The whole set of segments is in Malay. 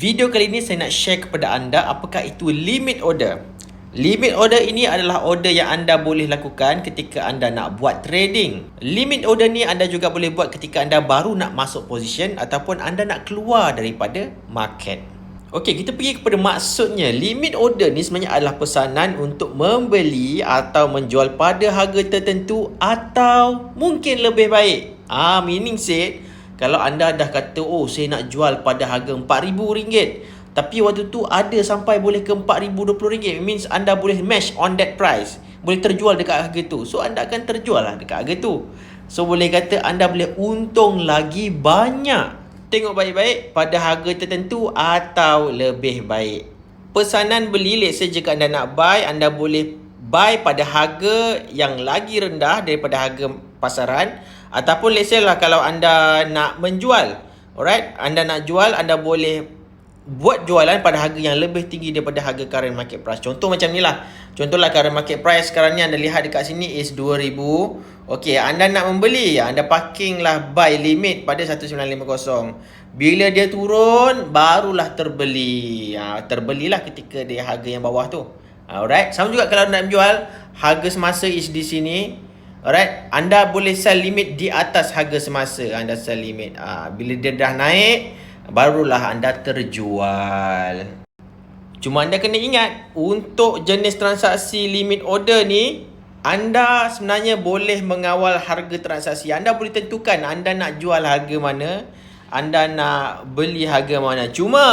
Video kali ini saya nak share kepada anda apakah itu limit order. Limit order ini adalah order yang anda boleh lakukan ketika anda nak buat trading. Limit order ni anda juga boleh buat ketika anda baru nak masuk position ataupun anda nak keluar daripada market. Okey, kita pergi kepada maksudnya. Limit order ni sebenarnya adalah pesanan untuk membeli atau menjual pada harga tertentu atau mungkin lebih baik. Ah, meaning said, kalau anda dah kata, oh saya nak jual pada harga RM4,000 tapi waktu tu ada sampai boleh ke RM4,020 It means anda boleh match on that price Boleh terjual dekat harga tu So anda akan terjual lah dekat harga tu So boleh kata anda boleh untung lagi banyak Tengok baik-baik pada harga tertentu atau lebih baik. Pesanan beli, let's say jika anda nak buy, anda boleh buy pada harga yang lagi rendah daripada harga pasaran. Ataupun let's say lah kalau anda nak menjual. Alright, anda nak jual, anda boleh buat jualan pada harga yang lebih tinggi daripada harga current market price. Contoh macam ni lah. Contohlah current market price sekarang ni anda lihat dekat sini is 2000. Okey, anda nak membeli, anda parking lah buy limit pada 1950. Bila dia turun, barulah terbeli. Ha, terbelilah ketika dia harga yang bawah tu. Alright, sama juga kalau nak menjual, harga semasa is di sini. Alright, anda boleh sell limit di atas harga semasa anda sell limit. Ha, bila dia dah naik, barulah anda terjual. Cuma anda kena ingat, untuk jenis transaksi limit order ni, anda sebenarnya boleh mengawal harga transaksi. Anda boleh tentukan anda nak jual harga mana, anda nak beli harga mana. Cuma,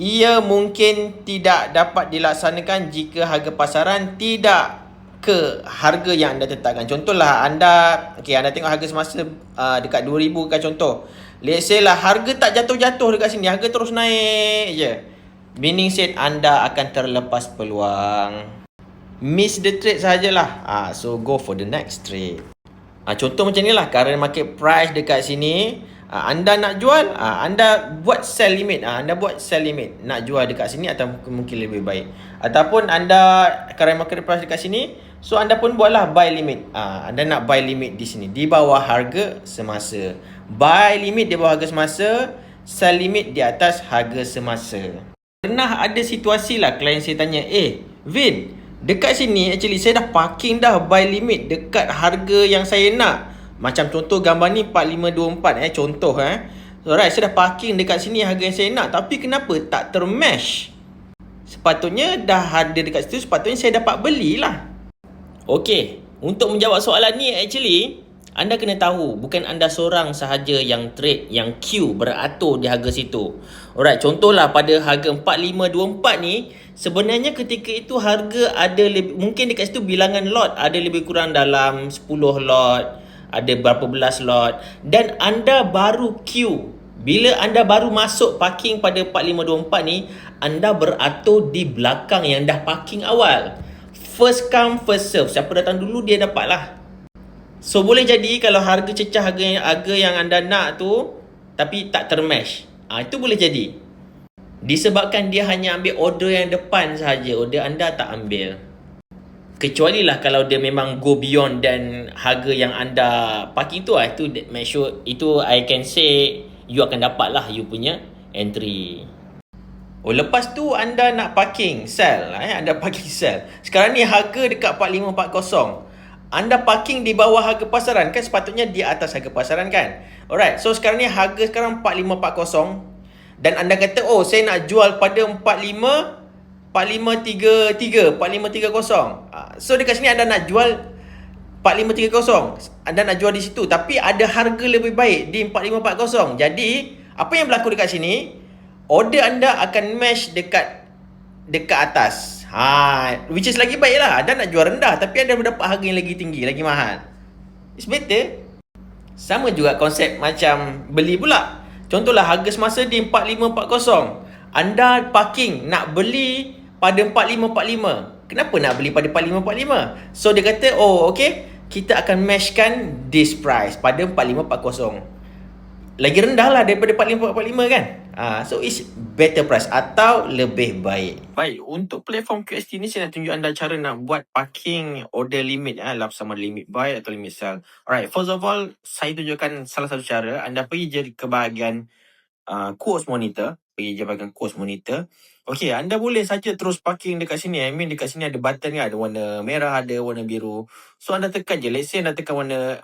ia mungkin tidak dapat dilaksanakan jika harga pasaran tidak ke harga yang anda tetapkan. Contohlah anda, okay, anda tengok harga semasa uh, dekat 2000 kan contoh. Let's say lah harga tak jatuh-jatuh dekat sini. Harga terus naik je. Meaning said anda akan terlepas peluang. Miss the trade sajalah. Ah, so go for the next trade. Ah, contoh macam ni lah. Current market price dekat sini. Ah, anda nak jual. Ah, anda buat sell limit. Ah, anda buat sell limit. Nak jual dekat sini atau mungkin lebih baik. Ataupun anda current market price dekat sini. So anda pun buatlah buy limit. Ah, anda nak buy limit di sini. Di bawah harga semasa. Buy limit di bawah harga semasa, sell limit di atas harga semasa. Pernah ada situasi lah klien saya tanya, eh Vin, dekat sini actually saya dah parking dah buy limit dekat harga yang saya nak. Macam contoh gambar ni 4524 eh, contoh eh. Alright, saya dah parking dekat sini harga yang saya nak. Tapi kenapa tak termesh? Sepatutnya dah ada dekat situ, sepatutnya saya dapat belilah. Okay, untuk menjawab soalan ni actually, anda kena tahu bukan anda seorang sahaja yang trade yang queue beratur di harga situ. Alright, contohlah pada harga 4524 ni sebenarnya ketika itu harga ada lebih, mungkin dekat situ bilangan lot ada lebih kurang dalam 10 lot, ada berapa belas lot dan anda baru queue. Bila anda baru masuk parking pada 4524 ni, anda beratur di belakang yang dah parking awal. First come first serve. Siapa datang dulu dia dapatlah. So boleh jadi kalau harga cecah harga yang, harga yang anda nak tu tapi tak termesh. Ha, itu boleh jadi. Disebabkan dia hanya ambil order yang depan saja, order anda tak ambil. Kecuali lah kalau dia memang go beyond dan harga yang anda parking tu ah itu make sure itu I can say you akan dapat lah you punya entry. Oh lepas tu anda nak parking sell eh anda parking sell. Sekarang ni harga dekat 4540 anda parking di bawah harga pasaran kan sepatutnya di atas harga pasaran kan. Alright, so sekarang ni harga sekarang 4540 dan anda kata oh saya nak jual pada 45 4533 4530. So dekat sini anda nak jual 4530. Anda nak jual di situ tapi ada harga lebih baik di 4540. Jadi apa yang berlaku dekat sini? Order anda akan match dekat dekat atas. Ha, which is lagi baik lah. Anda nak jual rendah tapi anda dapat harga yang lagi tinggi, lagi mahal. It's better. Sama juga konsep macam beli pula. Contohlah harga semasa di 4540. Anda parking nak beli pada 4545. Kenapa nak beli pada 4545? So dia kata, oh okay, kita akan matchkan this price pada 4540 lagi rendah lah daripada 4545 kan. Ah, so it's better price atau lebih baik. Baik, untuk platform QST ni saya nak tunjuk anda cara nak buat parking order limit ya, lah sama limit buy atau limit sell. Alright, first of all, saya tunjukkan salah satu cara. Anda pergi je ke bahagian uh, course monitor. Pergi je bahagian course monitor. Okay, anda boleh saja terus parking dekat sini. I mean dekat sini ada button kan. Ada warna merah, ada warna biru. So anda tekan je. Let's say anda tekan warna...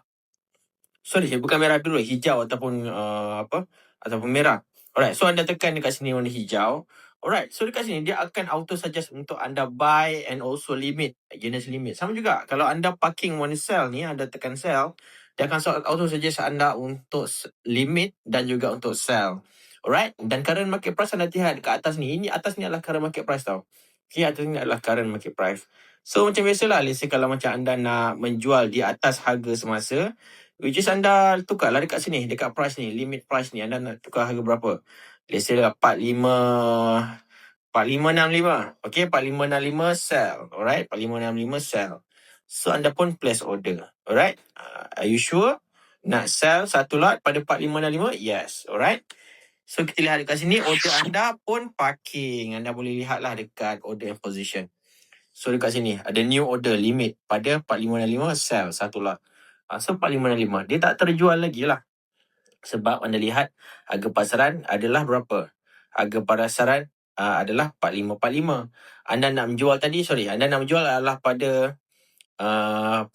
Sorry, bukan merah biru. Hijau ataupun uh, apa? Ataupun merah. Alright, so anda tekan dekat sini warna hijau. Alright, so dekat sini dia akan auto suggest untuk anda buy and also limit. Jenis limit. Sama juga. Kalau anda parking warna sell ni, anda tekan sell. Dia akan auto suggest anda untuk limit dan juga untuk sell. Alright. Dan current market price anda lihat ke atas ni. Ini atas ni adalah current market price tau. Okay, atas ni adalah current market price. So macam biasalah, let's say kalau macam anda nak menjual di atas harga semasa, which is anda tukarlah dekat sini, dekat price ni, limit price ni, anda nak tukar harga berapa? Let's say lah 45, 4565. Okay, 4565 sell. Alright, 4565 sell. So anda pun place order. Alright, uh, are you sure? Nak sell satu lot pada 4565? Yes, alright. So kita lihat dekat sini order anda pun parking. Anda boleh lihatlah dekat order and position. So dekat sini ada new order limit pada 4565 sell satu lot. Uh, so 4565 dia tak terjual lagi lah. Sebab anda lihat harga pasaran adalah berapa? Harga pasaran uh, adalah 4545. Anda nak menjual tadi sorry, anda nak menjual adalah pada uh,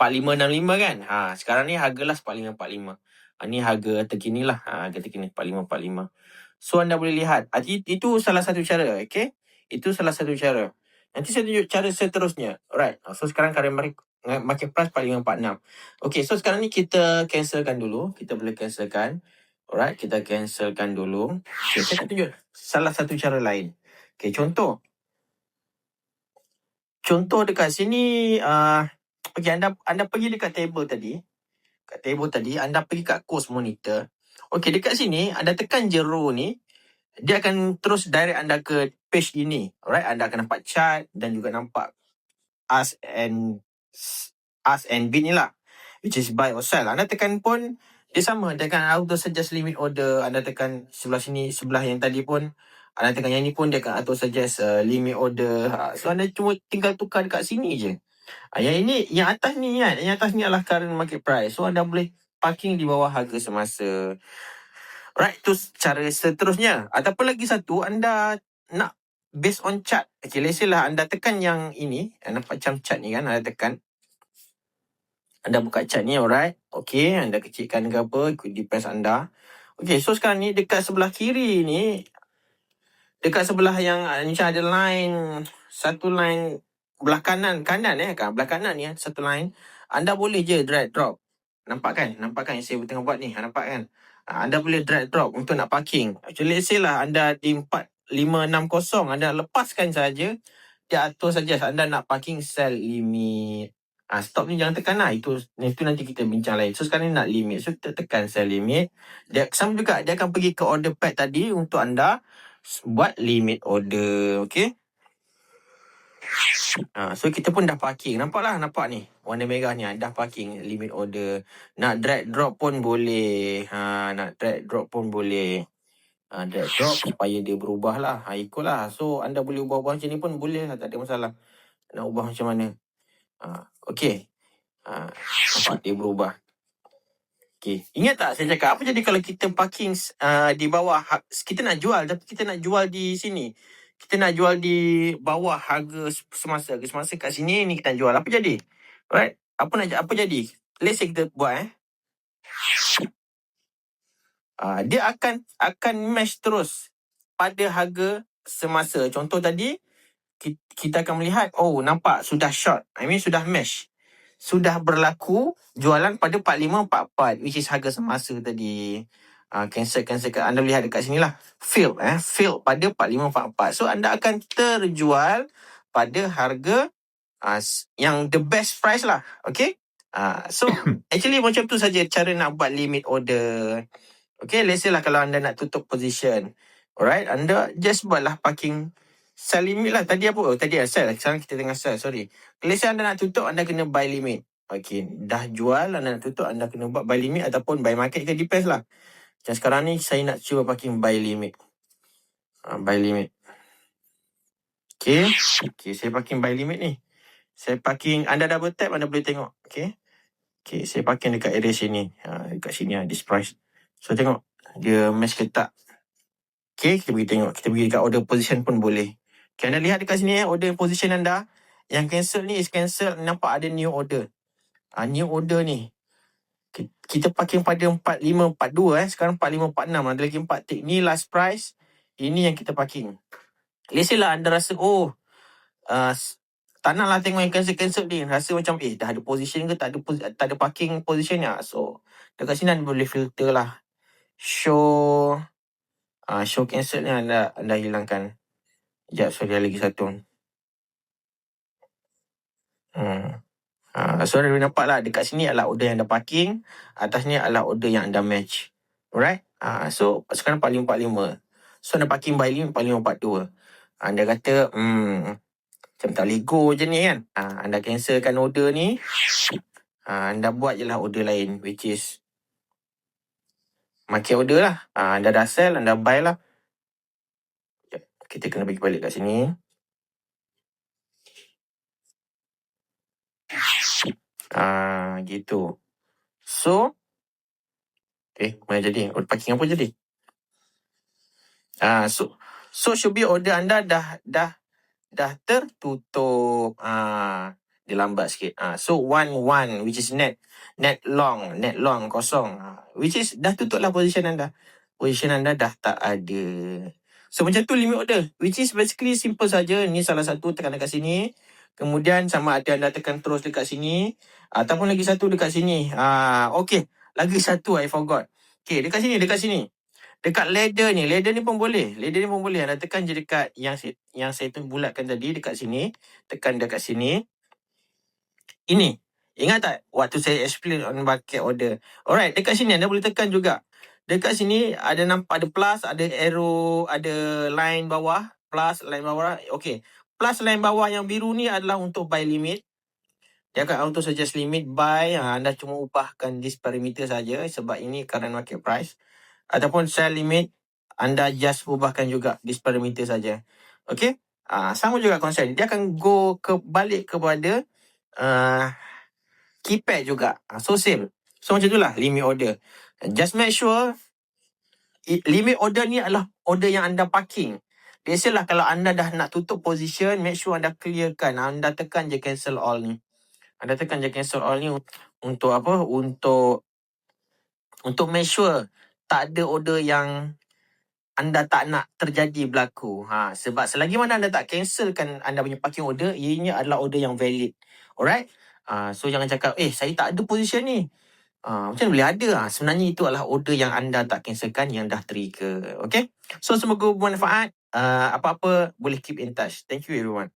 4565 kan? Ha, sekarang ni hargalah 4545. Ha, ni harga terkini lah. Ha, harga terkini 4545. So anda boleh lihat. Itu salah satu cara. Okay. Itu salah satu cara. Nanti saya tunjuk cara seterusnya. Alright. So sekarang current market, market price 4546. Okay. So sekarang ni kita cancelkan dulu. Kita boleh cancelkan. Alright. Kita cancelkan dulu. Okay. Saya akan tunjuk salah satu cara lain. Okay. Contoh. Contoh dekat sini. Uh, okay. Anda, anda pergi dekat table tadi kat table tadi, anda pergi kat course monitor. Okey, dekat sini, anda tekan je row ni, dia akan terus direct anda ke page ini. Alright, anda akan nampak chart dan juga nampak ask and ask and bid ni lah. Which is buy or sell. Anda tekan pun, dia sama. Akan auto suggest limit order. Anda tekan sebelah sini, sebelah yang tadi pun. Anda tekan yang ni pun, dia akan auto suggest uh, limit order. Ha, so, anda cuma tinggal tukar dekat sini je. Yang ini, yang atas ni kan, yang atas ni adalah current market price. So anda boleh parking di bawah harga semasa. Right, tu cara seterusnya. Ataupun lagi satu, anda nak based on chart. Okay, let's say lah anda tekan yang ini. Nampak macam chart ni kan, anda tekan. Anda buka chart ni, alright. Okay, anda kecilkan ke apa, ikut di press anda. Okay, so sekarang ni dekat sebelah kiri ni, dekat sebelah yang macam ada line, satu line belah kanan kanan eh kan? Belah kanan ni eh, satu line. Anda boleh je drag drop. Nampak kan? Nampak kan yang saya tengah buat ni? Ha, nampak kan? Ha, anda boleh drag drop untuk nak parking. Actually let's say lah anda di 4560 anda lepaskan saja. Dia atur saja anda nak parking sell limit. Ha, stop ni jangan tekan lah. Itu itu nanti kita bincang lain. So sekarang ni nak limit. So kita tekan sell limit. Dia sama juga dia akan pergi ke order pad tadi untuk anda buat limit order okay Ha, so kita pun dah parking. Nampak lah, nampak ni. Warna merah ni dah parking limit order. Nak drag drop pun boleh. Ha, nak drag drop pun boleh. Ha, drag drop supaya dia berubah lah. Ha, ikut lah. So anda boleh ubah-ubah macam ni pun boleh lah. Tak ada masalah. Nak ubah macam mana. Ha, okay. Ha, nampak dia berubah. Okay. Ingat tak saya cakap apa jadi kalau kita parking uh, di bawah. Kita nak jual tapi kita nak jual di sini kita nak jual di bawah harga semasa. Harga semasa kat sini ni kita jual. Apa jadi? Right apa nak apa jadi? Let's say kita buat eh. Uh, dia akan akan match terus pada harga semasa. Contoh tadi kita akan melihat oh nampak sudah short. I mean sudah match sudah berlaku jualan pada 4544 which is harga semasa tadi uh, cancel cancel anda lihat dekat sini lah. Fail eh. Fail pada 4544 so anda akan terjual pada harga uh, yang the best price lah. Okay? Uh, so actually macam tu saja cara nak buat limit order. Okay? Let's say lah kalau anda nak tutup position. Alright? Anda just buatlah parking sell limit lah. Tadi apa? Oh tadi lah sell. Sekarang kita tengah sell sorry. Let's say anda nak tutup anda kena buy limit. Okay, dah jual, anda nak tutup, anda kena buat buy limit ataupun buy market ke depends lah. Macam sekarang ni saya nak cuba parking buy limit. Uh, buy limit. Okay. Okay, saya parking buy limit ni. Saya parking, anda double tap, anda boleh tengok. Okay. Okay, saya parking dekat area sini. Uh, dekat sini lah, this price. So, tengok. dia match ke tak. Okay, kita pergi tengok. Kita pergi dekat order position pun boleh. Okay, anda lihat dekat sini eh, order position anda. Yang cancel ni is cancel, nampak ada new order. Ah, new order ni. Ki- Kita parking pada 4542 eh. Sekarang 4546. Ada lagi 4 tick. Ni last price. Ini yang kita parking. Lah anda rasa, oh, uh, tak nak lah tengok yang cancel-cancel ni. Rasa macam, eh, dah ada position ke? Tak ada, tak ada parking position ya. So, dekat sini anda boleh filter lah. Show, uh, show cancel ni anda, anda hilangkan. Sekejap, sorry ada lagi satu. Hmm. Ha, so anda boleh nampak lah dekat sini adalah order yang anda parking. Atas ni adalah order yang anda match. Alright? Ha, so sekarang 4545. So anda parking by limit 4542. Anda kata, hmm, macam tak boleh go je ni kan. Ha, anda cancelkan order ni. Ha, anda buat je lah order lain which is market order lah. Ha, anda dah sell, anda buy lah. Kita kena bagi balik kat sini. Ah, gitu. So, eh, mana jadi? Order parking apa jadi? Ah, so, so should be order anda dah dah dah tertutup. Ah, dia lambat sikit. Ah, so one one which is net net long net long kosong. Ah, which is dah tutup lah position anda. Position anda dah tak ada. So macam tu limit order. Which is basically simple saja. Ni salah satu tekan dekat sini. Kemudian sama ada anda tekan terus dekat sini. Ataupun lagi satu dekat sini. Ah, okay. Lagi satu I forgot. Okay, dekat sini, dekat sini. Dekat ladder ni, ladder ni pun boleh. Ladder ni pun boleh. Anda tekan je dekat yang yang saya tu bulatkan tadi dekat sini. Tekan dekat sini. Ini. Ingat tak waktu saya explain on bucket order. Alright, dekat sini anda boleh tekan juga. Dekat sini ada nampak ada plus, ada arrow, ada line bawah. Plus, line bawah. Okay. Plus line bawah yang biru ni adalah untuk buy limit. Dia akan auto suggest limit buy. Ha, anda cuma ubahkan this parameter saja sebab ini current market price. Ataupun sell limit, anda just ubahkan juga this parameter saja. Okay? Ah, sama juga konsep. Dia akan go ke balik kepada uh, keypad juga. Ah, so same. So macam itulah limit order. Just make sure limit order ni adalah order yang anda parking. Biasalah kalau anda dah nak tutup position, make sure anda clearkan. Anda tekan je cancel all ni. Anda tekan je cancel all ni un- untuk apa? Untuk untuk make sure tak ada order yang anda tak nak terjadi berlaku. Ha, sebab selagi mana anda tak cancelkan anda punya parking order, ianya adalah order yang valid. Alright? Uh, so jangan cakap, eh saya tak ada position ni. Uh, macam mana boleh ada? Ha, sebenarnya itu adalah order yang anda tak cancelkan yang dah trigger. Okay? So semoga bermanfaat. Uh, apa-apa boleh keep in touch. Thank you everyone.